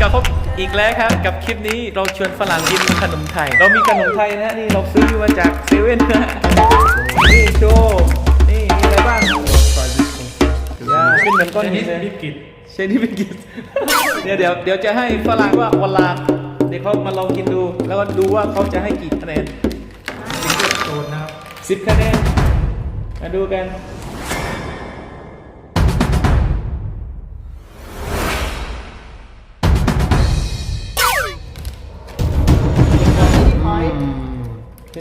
กลับพบอีกแล้วครับ กับคลิปนี้เราชวนฝรั่งกินขนมไทย เรามีขนมไทยนะฮะนี่เราซื้อมาจากเซเว่นนะฮะนี่โชว์นี่มีอะไรบ้าง Try this one first. 'cause อ่าเป็นเหมือนก้อนหินชเลนิดยกิจเชนที่เป็นกิจเดี๋ยวเดี๋ยวเดี๋ยวจะให้ฝรั่งว่าวันลาเดี๋ยวเขามาลองกินดู แล้วก็ดูว่าเขาจะให้กี่คะแนนสิ่งที่โจทย์นะครับสิบคะแนนมาดูกัน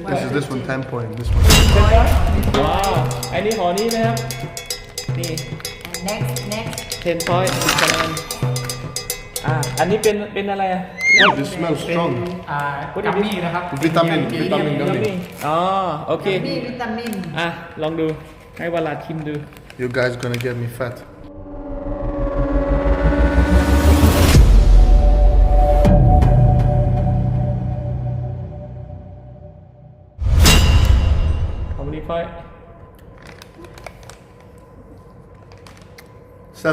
This is this one 10 point. This one. ว้าวอันนี้หอนี้นะครับ นี่ next next 10 point สิบคะแนนอ่าอันนี้เป็นเป็นอะไรอะ Yeah, this smells เป็น strong. อ่ากัมมี่นะครับวิตามินเวิตามินเนี่ อ๋อ โอเค มีวิตามิน อะ ลองดูให้วลาชิมดู You guys gonna get me fat. ของนี้พอย 7.5.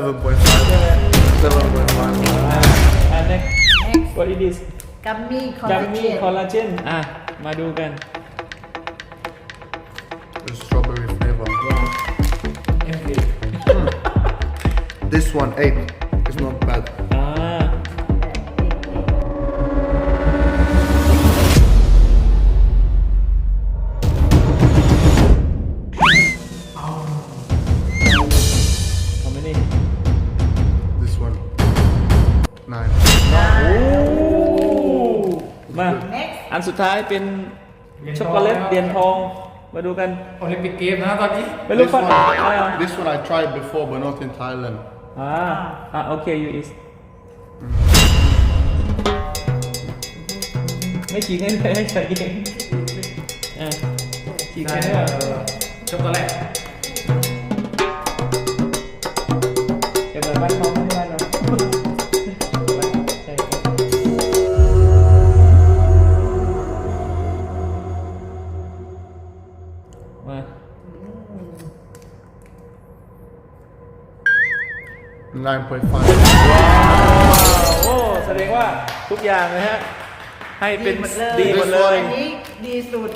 7.5. อ่าอันนี้ next what it is กัมมี่คอลกัลามมี่เจนคอลลาเจนอะ มาดูกัน The strawberry flavor. อ็มพี This one 8. อันสุดท้ายเป็นช็อกโกแลตเดียนทอง มาดูกัน โอลิมปิกเกมนะครับตอนนี้ไม่รู้ This ฟัน one, อ่า this one I tried before, but not in Thailand. อ่าอ่าโอเค you is ไม่ฉีกให้เลยให้ใส่เองอ่าฉีกได้ให้เอ่เลยอช็อกโกแลต มา 9.5. โอ้แสดงว่าทุกอย่างนะฮะ ให้เป็นดีหมดเลย อันนี้ดีสุด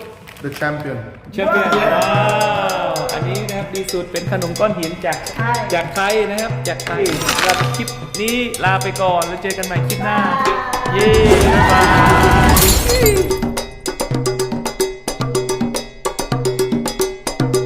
The champion. เชื่อเพื่อนว้าวอันนี้นะครับดีสุดเป็นขนมก้อนหินจากใช่ จากไทยนะครับ จากไทยสำหรับคลิปนี้ลาไปก่อนแล้วเจอกันใหม่คลิปหน้า เย้บ๊ายบาย